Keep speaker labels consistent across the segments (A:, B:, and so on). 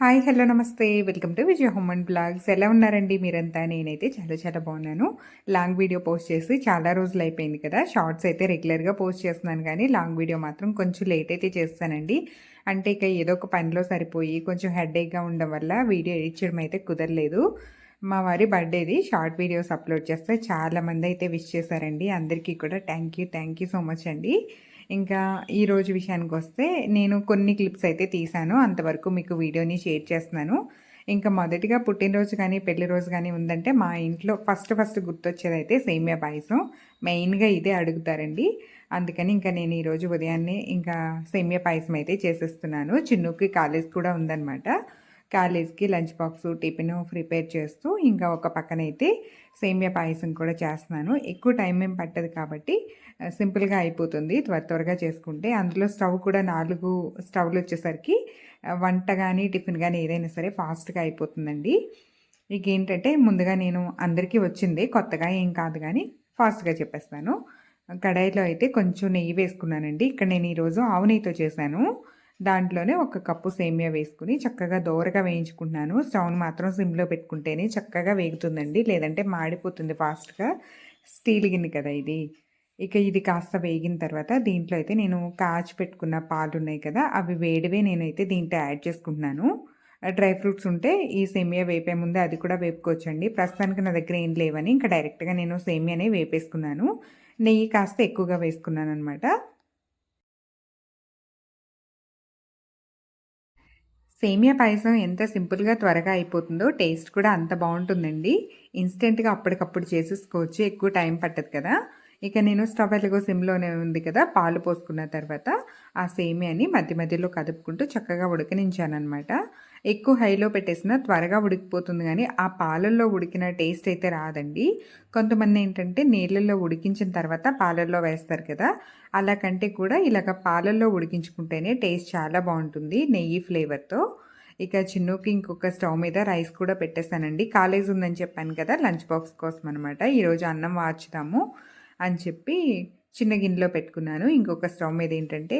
A: Hi hello నమస్తే. Welcome to Vijaya home and blogs. ఎలా ఉన్నారండి మీరంతా? నేనైతే చాలా చాలా బాగున్నాను. లాంగ్ వీడియో పోస్ట్ చేసి చాలా రోజులు అయిపోయింది కదా. షార్ట్స్ అయితే రెగ్యులర్గా పోస్ట్ చేస్తున్నాను కానీ లాంగ్ వీడియో మాత్రం కొంచెం లేట్ అయితే చేస్తానండి. అంటే ఇక ఏదో ఒక పనిలో సరిపోయి కొంచెం హెడేక్గా ఉండడం వల్ల వీడియో ఎడిట్ చేయడం అయితే కుదరలేదు. మా వారి బర్త్డేది. షార్ట్ వీడియోస్ అప్లోడ్ చేస్తే చాలామంది అయితే విష్ చేశారండి. అందరికీ కూడా thank you thank you so much అండి. ఇంకా ఈరోజు విషయానికి వస్తే నేను కొన్ని క్లిప్స్ అయితే తీశాను. అంతవరకు మీకు వీడియోని షేర్ చేస్తున్నాను. ఇంకా మొదటిగా పుట్టినరోజు కానీ పెళ్ళి రోజు కానీ ఉందంటే మా ఇంట్లో ఫస్ట్ ఫస్ట్ గుర్తొచ్చేది అయితే సేమియా పాయసం. మెయిన్గా ఇదే అడుగుతారండి. అందుకని ఇంకా నేను ఈరోజు ఉదయాన్నే ఇంకా సేమియా పాయసం అయితే చేసేస్తున్నాను. చిన్నుకి కాలేజ్ కూడా ఉందన్నమాట. కాలేజ్కి లంచ్ బాక్స్ టిఫిన్ ప్రిపేర్ చేస్తూ ఇంకా ఒక పక్కన అయితే సేమియా పాయసం కూడా చేస్తున్నాను. ఎక్కువ టైం ఏం పట్టదు కాబట్టి సింపుల్గా అయిపోతుంది. త్వర త్వరగా చేసుకుంటే. అందులో స్టవ్ కూడా నాలుగు స్టవ్లు వచ్చేసరికి వంట కానీ టిఫిన్ కానీ ఏదైనా సరే ఫాస్ట్గా అయిపోతుందండి. ఇక ఏంటంటే ముందుగా నేను అందరికీ వచ్చింది కొత్తగా ఏం కాదు కానీ ఫాస్ట్గా చెప్పేస్తాను. కడాయిలో అయితే కొంచెం నెయ్యి వేసుకున్నానండి. ఇక్కడ నేను ఈరోజు ఆవు నెయ్యితో చేశాను. దాంట్లోనే ఒక కప్పు సేమియా వేసుకుని చక్కగా దోరగా వేయించుకుంటున్నాను. స్టవ్ని మాత్రం సిమ్లో పెట్టుకుంటేనే చక్కగా వేగుతుందండి. లేదంటే మాడిపోతుంది ఫాస్ట్గా. స్టీల్ గిన్నె కదా ఇది. ఇక ఇది కాస్త వేగిన తర్వాత దీంట్లో అయితే నేను కాచి పెట్టుకున్న పాలు ఉన్నాయి కదా అవి వేడివే నేనైతే దీంట్లో యాడ్ చేసుకుంటున్నాను. డ్రై ఫ్రూట్స్ ఉంటే ఈ సేమియా వేపే ముందే అది కూడా వేపుకోవచ్చండి. ప్రస్తుతానికి నా దగ్గర ఏం లేవని ఇంకా డైరెక్ట్గా నేను సేమియానే వేపేసుకున్నాను. నెయ్యి కాస్త ఎక్కువగా వేసుకున్నాను అనమాట సేమియా పాయసం ఎంత సింపుల్గా త్వరగా అయిపోతుందో టేస్ట్ కూడా అంత బాగుంటుందండి. ఇన్స్టెంట్గా అప్పటికప్పుడు చేసేసుకోవచ్చు ఎక్కువ టైం పట్టదు కదా. ఇక నేను స్టవ్ ఎలాగో సిమ్లోనే ఉంది కదా పాలు పోసుకున్న తర్వాత ఆ సేమియాని మధ్య మధ్యలో కదుపుకుంటూ చక్కగా ఉడకనించానమాట ఎక్కువ హైలో పెట్టేసిన త్వరగా ఉడికిపోతుంది కానీ ఆ పాలల్లో ఉడికిన టేస్ట్ అయితే రాదండి. కొంతమంది ఏంటంటే నీళ్ళల్లో ఉడికించిన తర్వాత పాలల్లో వేస్తారు కదా అలా కంటే కూడా ఇలాగ పాలల్లో ఉడికించుకుంటేనే టేస్ట్ చాలా బాగుంటుంది నెయ్యి ఫ్లేవర్తో. ఇక చిన్నుకి ఇంకొక స్టవ్ మీద రైస్ కూడా పెట్టేస్తానండి కాలేజ్ ఉందని చెప్పాను కదా లంచ్ బాక్స్ కోసం అనమాట ఈరోజు అన్నం వాచుదాము అని చెప్పి చిన్న గిన్నెలో పెట్టుకున్నాను. ఇంకొక స్టవ్ మీద ఏంటంటే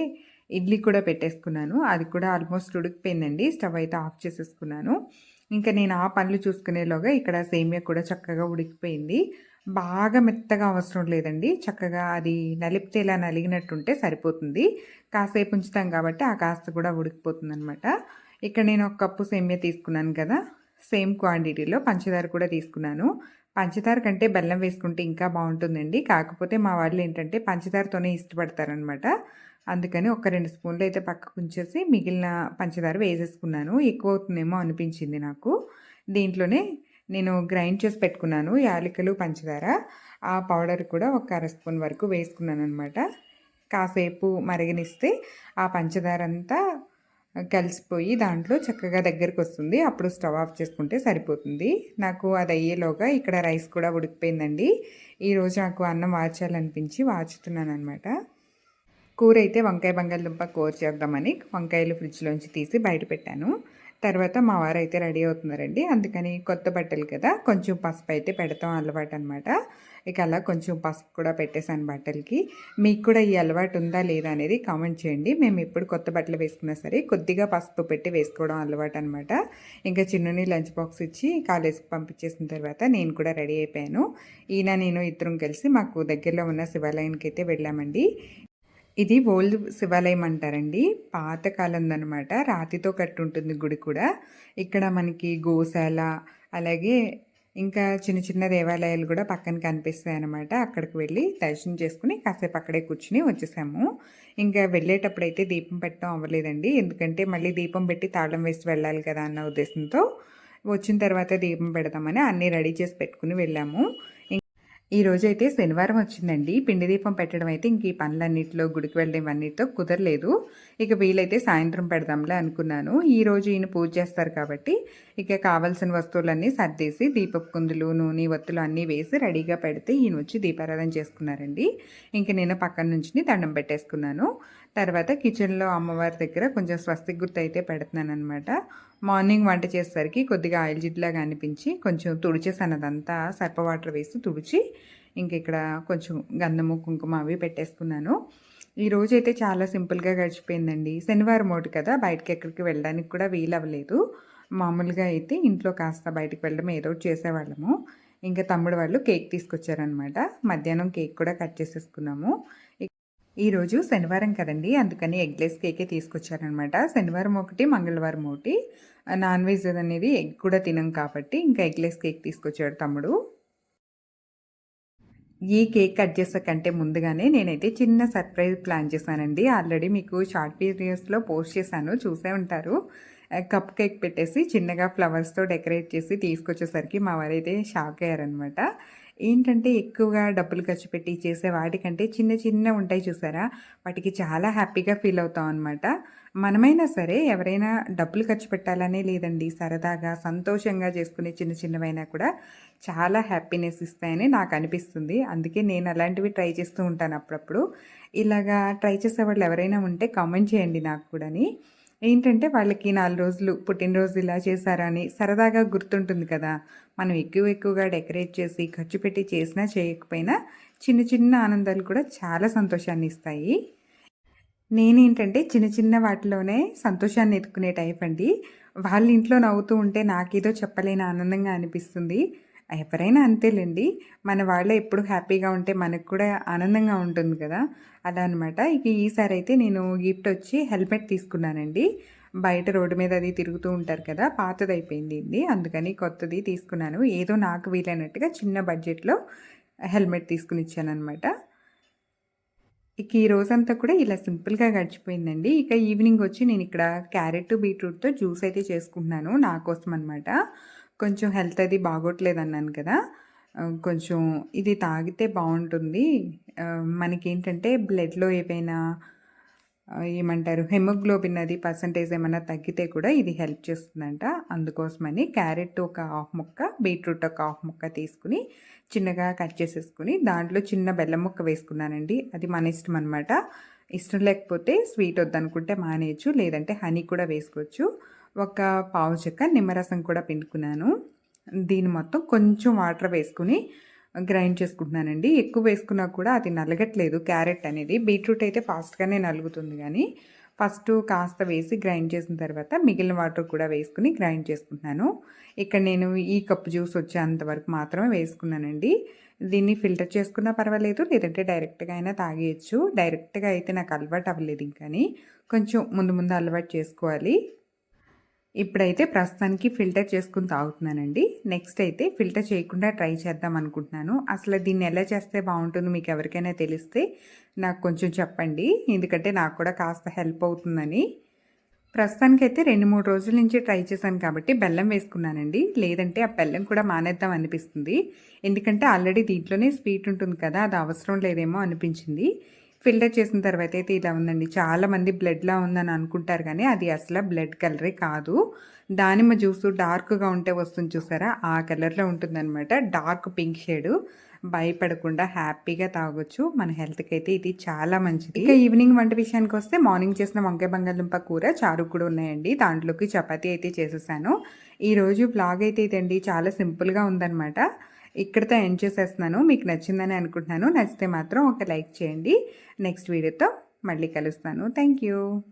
A: ఇడ్లీ కూడా పెట్టేసుకున్నాను. అది కూడా ఆల్మోస్ట్ ఉడికిపోయిందండి. స్టవ్ అయితే ఆఫ్ చేసేసుకున్నాను. ఇంకా నేను ఆ పనులు చూసుకునేలోగా ఇక్కడ సేమియా కూడా చక్కగా ఉడికిపోయింది. బాగా మెత్తగా అవసరం లేదండి. చక్కగా అది నలిపితే ఇలా నలిగినట్టుంటే సరిపోతుంది. కాసేపు ఉంచుతాం కాబట్టి ఆ కాస్త కూడా ఉడికిపోతుంది అనమాట ఇక్కడ నేను ఒక కప్పు సేమియా తీసుకున్నాను కదా. సేమ్ క్వాంటిటీలో పంచదార కూడా తీసుకున్నాను. పంచదార కంటే బెల్లం వేసుకుంటే ఇంకా బాగుంటుందండి. కాకపోతే మా వాళ్ళు ఏంటంటే పంచదారతోనే ఇష్టపడతారనమాట అందుకని ఒక రెండు స్పూన్లు అయితే పక్కకు ఉంచేసి మిగిలిన పంచదార వేసేసుకున్నాను. ఎక్కువ అవుతుందేమో అనిపించింది నాకు. దీంట్లోనే నేను గ్రైండ్ చేసి పెట్టుకున్నాను యాలకులు పంచదార. ఆ పౌడర్ కూడా ఒక అర స్పూన్ వరకు వేసుకున్నాను అనమాట కాసేపు మరిగనిస్తే ఆ పంచదార అంతా కలిసిపోయి దాంట్లో చక్కగా దగ్గరికి వస్తుంది. అప్పుడు స్టవ్ ఆఫ్ చేసుకుంటే సరిపోతుంది. నాకు అది అయ్యేలోగా ఇక్కడ రైస్ కూడా ఉడికిపోయిందండి. ఈరోజు నాకు అన్నం వాచాలనిపించి వాచుతున్నాను అనమాట కూర అయితే వంకాయ బంగాళదుంప కూర చేద్దామని వంకాయలు ఫ్రిడ్జ్లోంచి తీసి బయట పెట్టాను. తర్వాత మా వారు అయితే రెడీ అవుతున్నారండి. అందుకని కొత్త బట్టలు కదా కొంచెం పసుపు అయితే పెడతాం అలవాటు అనమాట ఇక అలా కొంచెం పసుపు కూడా పెట్టేశాను బట్టలకి. మీకు కూడా ఈ అలవాటు ఉందా లేదా అనేది కామెంట్ చేయండి. మేము ఎప్పుడు కొత్త బట్టలు వేసుకున్నా సరే కొద్దిగా పసుపు పెట్టి వేసుకోవడం అలవాటు అనమాట ఇంకా చిన్నని లంచ్ బాక్స్ ఇచ్చి కాలేజ్కి పంపించేసిన తర్వాత నేను కూడా రెడీ అయిపోయాను. ఈయన నేను ఇద్దరం కలిసి మాకు దగ్గరలో ఉన్న శివాలయానికి అయితే వెళ్ళామండి. ఇది ఓల్డ్ శివాలయం అంటారండి. పాతకాలందనమాట. రాతితో కట్టి ఉంటుంది గుడి కూడా. ఇక్కడ మనకి గోశాల అలాగే ఇంకా చిన్న చిన్న దేవాలయాలు కూడా పక్కన కనిపిస్తాయి అనమాట అక్కడికి వెళ్ళి దర్శనం చేసుకుని కాసేపు అక్కడే కూర్చుని వచ్చేసాము. ఇంకా వెళ్ళేటప్పుడు అయితే దీపం పెట్టడం అవ్వలేదండి. ఎందుకంటే మళ్ళీ దీపం పెట్టి తాళం వేసి వెళ్ళాలి కదా అన్న ఉద్దేశంతో వచ్చిన తర్వాత దీపం పెడదామని అన్నీ రెడీ చేసి పెట్టుకుని వెళ్ళాము. ఈ రోజు అయితే శనివారం వచ్చిందండి. పిండి దీపం పెట్టడం అయితే ఇంక ఈ పనులన్నింటిలో గుడికి వెళ్ళడం ఇవన్నిటితో కుదరలేదు. ఇక వీలైతే సాయంత్రం పెడదాంలే అనుకున్నాను. ఈ రోజు ఈయన పూజ చేస్తారు కాబట్టి ఇక కావాల్సిన వస్తువులన్నీ సర్దేసి దీపపు కుందులు నూనె ఒత్తులు అన్నీ వేసి రెడీగా పెడితే ఈయన వచ్చి దీపారాధన చేసుకున్నారండి ఇంక నేను పక్కన నుంచి దండం పెట్టేసుకున్నాను తర్వాత కిచెన్లో అమ్మవారి దగ్గర కొంచెం స్వస్తిక్ గుర్తు అయితే పెడుతున్నాను అనమాట మార్నింగ్ వంట చేసేసరికి కొద్దిగా ఆయిల్ జిడ్లాగా అనిపించి కొంచెం తుడిచేసాను అదంతా సర్ప వాటర్ వేసి తుడిచి ఇంక ఇక్కడ కొంచెం గంధము కుంకుమ అవి పెట్టేసుకున్నాను ఈ అయితే చాలా సింపుల్‌గా గడిచిపోయిందండి. శనివారం ఒకటి కదా! బయటకి ఎక్కడికి వెళ్ళడానికి కూడా వీలవ్వలేదు. మామూలుగా అయితే ఇంట్లో కాస్త బయటికి వెళ్ళడం ఏదో చేసేవాళ్ళము. ఇంకా తమ్ముడు వాళ్ళు కేక్ తీసుకొచ్చారనమాట. మధ్యాహ్నం కేక్ కూడా కట్ చేసేసుకున్నాము. ఈరోజు శనివారం కదండీ! అందుకని ఎగ్‌లెస్ కేకే తీసుకొచ్చారనమాట. శనివారం ఒకటి, మంగళవారం ఒకటి. నాన్ వెజ్ అనేది ఎగ్ కూడా తినం కాబట్టి ఇంకా ఎగ్‌లెస్ కేక్ తీసుకొచ్చాడు తమ్ముడు. ఈ కేక్ కట్ చేసే కంటే ముందుగానే నేనైతే చిన్న సర్ప్రైజ్ ప్లాన్ చేశానండి. ఆల్రెడీ మీకు షార్ట్ వీడియోస్‌లో పోస్ట్ చేశాను. చూసే ఉంటారు. కప్ కేక్ పెట్టేసి చిన్నగా ఫ్లవర్స్‌తో డెకరేట్ చేసి తీసుకొచ్చేసరికి మా వారైతే షాక్ అయ్యారనమాట. ఏంటంటే ఎక్కువగా డబ్బులు ఖర్చు పెట్టి చేసే వాటికంటే చిన్న చిన్నవి ఉంటాయి చూసారా? వాటికి చాలా హ్యాపీగా ఫీల్ అవుతాం అనమాట. మనమైనా సరే ఎవరైనా డబ్బులు ఖర్చు పెట్టాలనే లేదండి. సరదాగా, సంతోషంగా చేసుకునే చిన్న చిన్నవైనా కూడా చాలా హ్యాపీనెస్ ఇస్తాయని నాకు అనిపిస్తుంది. అందుకే నేను అలాంటివి ట్రై చేస్తూ ఉంటాను అప్పుడప్పుడు. ఇలాగా ట్రై చేసే వాళ్ళు ఎవరైనా ఉంటే కామెంట్ చేయండి నాకు కూడాని. ఏంటంటే వాళ్ళకి నాలుగు రోజులు పుట్టినరోజు ఇలా చేశారని సరదాగా గుర్తుంటుంది కదా! మనం ఎక్కువ ఎక్కువగా డెకరేట్ చేసి ఖర్చు పెట్టి చేసినా చేయకపోయినా చిన్న చిన్న ఆనందాలు కూడా చాలా సంతోషాన్ని ఇస్తాయి. నేనేంటంటే చిన్న చిన్న వాటిలోనే సంతోషాన్ని ఎత్తుకునే టైప్ అండి. వాళ్ళ ఇంట్లో నవ్వుతూ ఉంటే నాకేదో చెప్పలేని ఆనందంగా అనిపిస్తుంది. ఎవరైనా అంతేలేండి మన వాళ్ళు ఎప్పుడు హ్యాపీగా ఉంటే మనకు కూడా ఆనందంగా ఉంటుంది కదా! అలా అనమాట. ఇక ఈసారి అయితే నేను గిఫ్ట్ వచ్చి హెల్మెట్ తీసుకున్నానండి. బయట రోడ్డు మీద అది తిరుగుతూ ఉంటారు కదా! పాతదయిపోయింది ఇది. అందుకని కొత్తది తీసుకున్నాను. ఏదో నాకు వీలైనట్టుగా చిన్న బడ్జెట్‌లో హెల్మెట్ తీసుకుని ఇచ్చాను అనమాట ఇక ఈ రోజంతా కూడా ఇలా సింపుల్‌గా గడిచిపోయిందండి. ఇక ఈవినింగ్ వచ్చి నేను ఇక్కడ క్యారెట్, బీట్రూట్‌తో జ్యూస్ అయితే చేసుకుంటున్నాను నా కోసం అనమాట. కొంచెం హెల్త్ అది బాగోట్లేదన్నాను కదా! కొంచెం ఇది తాగితే బాగుంటుంది మనకేంటంటే బ్లడ్‌లో ఏమైనా ఏమంటారు హెమోగ్లోబిన్ అది పర్సెంటేజ్ ఏమైనా తగ్గితే కూడా ఇది హెల్ప్ చేస్తుందంట. అందుకోసమని క్యారెట్ ఒక హాఫ్ ముక్క, బీట్రూట్ ఒక హాఫ్ ముక్క తీసుకొని చిన్నగా కట్ చేసేసుకుని దాంట్లో చిన్న బెల్లం ముక్క వేసుకున్నానండి. అది మన ఇష్టం అనమాట. ఇష్టం లేకపోతే స్వీట్ వద్దనుకుంటే మానేయచ్చు లేదంటే హనీ కూడా వేసుకోవచ్చు. ఒక పావు చెక్క నిమ్మరసం కూడా పిండుకున్నాను. దీన్ని మొత్తం కొంచెం వాటర్ వేసుకుని గ్రైండ్ చేసుకుంటున్నానండి. ఎక్కువ వేసుకున్నా కూడా అది నలగట్లేదు క్యారెట్ అనేది. బీట్రూట్ అయితే ఫాస్ట్‌గానే నలుగుతుంది కానీ ఫస్ట్ కాస్త వేసి గ్రైండ్ చేసిన తర్వాత మిగిలిన వాటర్ కూడా వేసుకుని గ్రైండ్ చేసుకుంటున్నాను. ఇక్కడ నేను ఈ కప్పు జ్యూస్ వచ్చేంత వరకు మాత్రమే వేసుకున్నానండి. దీన్ని ఫిల్టర్ చేసుకున్నా పర్వాలేదు. లేదంటే డైరెక్ట్‌గా అయినా తాగేయచ్చు డైరెక్ట్‌గా అయితే నాకు అలవాటు అవ్వలేదు ఇంకా కొంచెం ముందు ముందు అలవాటు చేసుకోవాలి. ఇప్పుడైతే ప్రస్తుతానికి ఫిల్టర్ చేసుకుని తాగుతున్నానండి. నెక్స్ట్ అయితే ఫిల్టర్ చేయకుండా ట్రై చేద్దాం అనుకుంటున్నాను. అసలు దీన్ని ఎలా చేస్తే బాగుంటుందో మీకు ఎవరికైనా తెలిస్తే నాకు కొంచెం చెప్పండి. ఎందుకంటే నాకు కూడా కాస్త హెల్ప్ అవుతుందని. ప్రస్తుతానికైతే 2, 3 రోజుల నుంచి ట్రై చేశాను కాబట్టి బెల్లం వేసుకున్నానండి. లేదంటే ఆ బెల్లం కూడా మానేద్దాం అనిపిస్తుంది. ఎందుకంటే ఆల్రెడీ దీంట్లోనే స్వీట్ ఉంటుంది కదా! అది అవసరం లేదేమో అనిపించింది. ఫిల్టర్ చేసిన తర్వాత అయితే ఇలా ఉందండి. చాలామంది బ్లడ్‌లా ఉందని అనుకుంటారు కానీ అది అసలు బ్లడ్ కలరే కాదు. దానిమ్మ జ్యూసు డార్క్‌గా ఉంటే వస్తుంది చూసారా? ఆ కలర్‌లో ఉంటుందనమాట. Dark pink shade. భయపడకుండా హ్యాపీగా తాగొచ్చు. మన హెల్త్‌కి అయితే ఇది చాలా మంచిది. ఇక ఈవినింగ్ వంట విషయానికి వస్తే మార్నింగ్ చేసిన వంకాయ బంగాళదుంప కూర, చారు కూడా ఉన్నాయండి. దాంట్లోకి చపాతీ అయితే చేసేసాను. ఈరోజు బ్లాగ్ అయితే ఇదండి. చాలా సింపుల్‌గా ఉందన్నమాట ఇక్కడితో ఎండ్ చేసేస్తున్నాను. మీకు నచ్చిందని అనుకుంటున్నాను. నచ్చితే మాత్రం ఒక లైక్ చేయండి. నెక్స్ట్ వీడియోతో మళ్ళీ కలుస్తాను. Thank you.